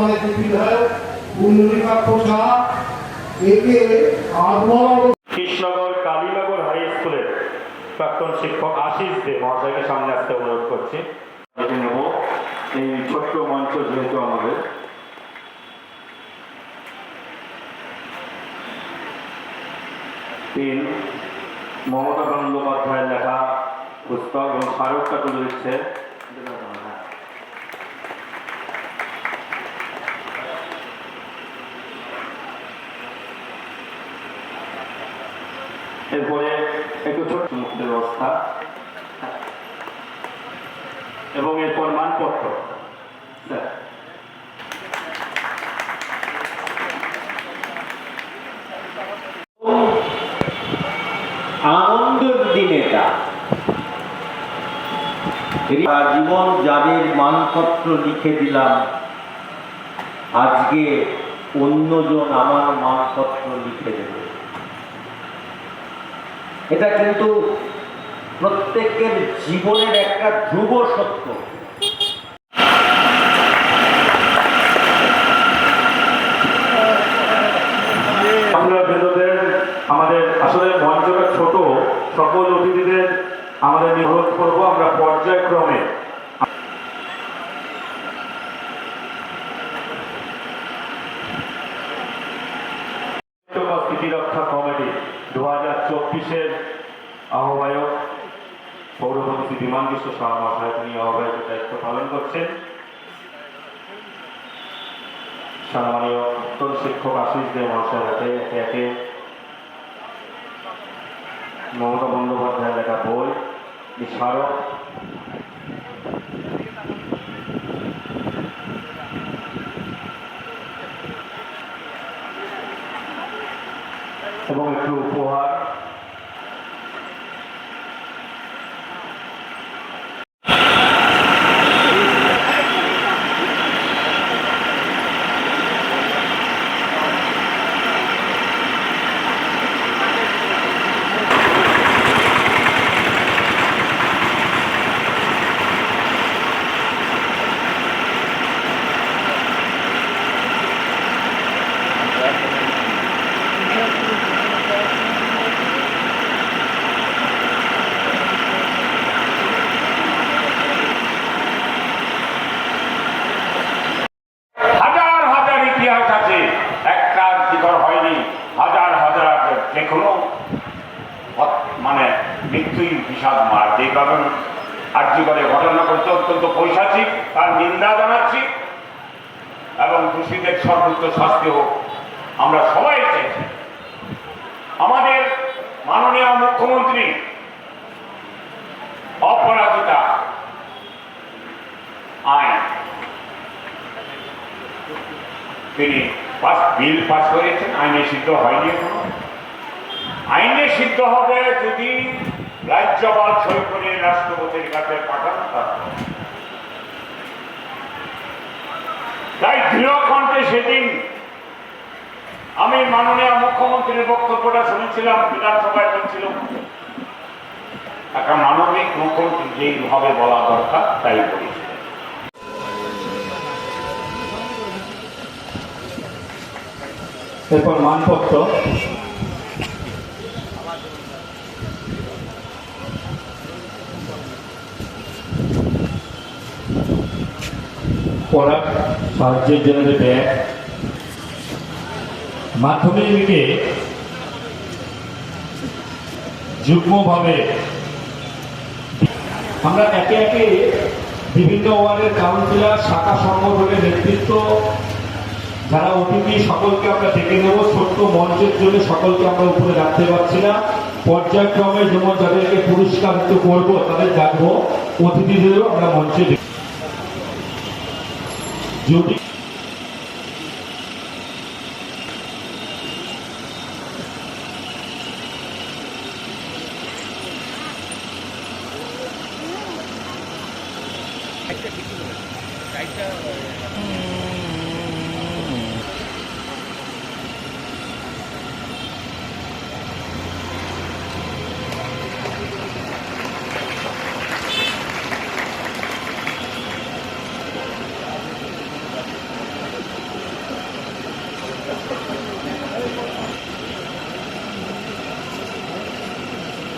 বর্তমানে বিধায়ক কুণ্ডলিকা প্রসাদ একে আবহাওয়া কৃষ্ণনগর কালীনগর হাই স্কুলের প্রাক্তন শিক্ষক আশিস দে মহাশয়কে সামনে আসতে অনুরোধ করছি। নেব এই ছোট্ট মঞ্চ যেহেতু আমাদের। তিন মমতা বন্দ্যোপাধ্যায়ের লেখা পুস্তক এবং স্মারকটা তুলে দিচ্ছে এরপরে একটু ছোট্ট মুক্তির এবং এরপর মানপত্র স্যার আনন্দের দিন এটা। জীবন যাদের মানপত্র লিখে দিলাম, আজকে অন্যজন আমার মানপত্র লিখে দেবে। এটা কিন্তু প্রত্যেকের জীবনের একটা ধ্রুব সত্য। আমাদের আসলে মঞ্চটা ছোট, সকল অতিথিদের আমাদের অনুরোধ করব আমরা পর্যায়ক্রমে। স্মৃতিরক্ষা কমিটি, দু হাজার চব্বিশের আহ্বায়ক পৌরপতি বিমান কৃষ্ণ শাহ মহাশয় তিনি আহ্বায়কের দায়িত্ব পালন করছেন। সম্মানীয় উত্তর শিক্ষক আশিস দে মহাশয়ের হাতে একে একে মমতা বন্দ্যোপাধ্যায়ের লেখা বই স্মারক এবং একটু উপহার হাজার হাজার ইতিহাস আছে একটা দিকর হয়নি হাজার হাজার যে কোনো হত- মানে মৃত্যুই বিষাদ মার। যে কারণ আর্যিকরে ঘটনা করতে অত্যন্ত পৈশাচিক, তার নিন্দা জানাচ্ছি এবং দোষীদের সর্বোচ্চ শাস্তি হোক আমরা সবাই চাইছি। আমাদের মাননীয় মুখ্যমন্ত্রী অপরাজিতা আইন। তিনি বিল পাস করেছেন, আইনে সিদ্ধ হয়নি আইনে সিদ্ধ হবে যদি রাজ্যপাল সই করে রাষ্ট্রপতির কাছে পাঠান তারপর। তাই দৃঢ় কণ্ঠে সেদিন আমি মাননীয় মুখ্যমন্ত্রীর বক্তব্যটা শুনেছিলাম, বিধানসভায় বলছিল একটা মানবিক মুখ্যমন্ত্রী যেইভাবে বলা দরকার, তাই বলেছিলেন এরপর মানপত্র। পড়ার সাহায্যের জন্য যে ব্যাগ, মাধ্যমিকে যুগ্মভাবে আমরা একে একে বিভিন্ন ওয়ার্ডের কাউন্সিলর, শাখা সংগঠনের নেতৃত্ব, যারা অতিথি, সকলকে আমরা ডেকে নেব। ছোট্ট মঞ্চের জন্য সকলকে আমরা উপরে রাখতে পারছি না। পর্যায়ক্রমে যেমন যাদেরকে পুরস্কারিত করব, তাদের ডাকবো, অতিথিদেরও আমরা মঞ্চে যদি একটা কিছু চারটা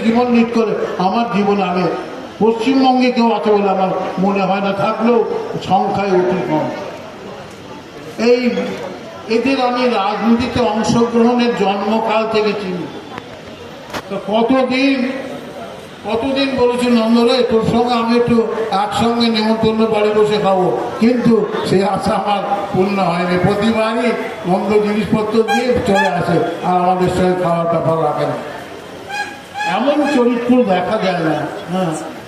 জীবন লিড করে, আমার পশ্চিমবঙ্গে কেউ আছে বলে আমার মনে হয় না থাকলেও সংখ্যায় অতি কম এই এদের আমি রাজনীতিতে অংশগ্রহণের জন্মকাল থেকে চিনি কতদিন কতদিন বলেছি, নন্দরে, তোর সঙ্গে আমি একটু একসঙ্গে নেমন্তন্ন বাড়ি বসে খাব। কিন্তু সে আশা আমার পূর্ণ হয়নি। প্রতিবারই বন্ধ জিনিসপত্র দিয়ে চলে আসে আর আমাদের সঙ্গে খাওয়ার ব্যাপার রাখে না। এমন চরিত্র দেখা যায় না। হ্যাঁ।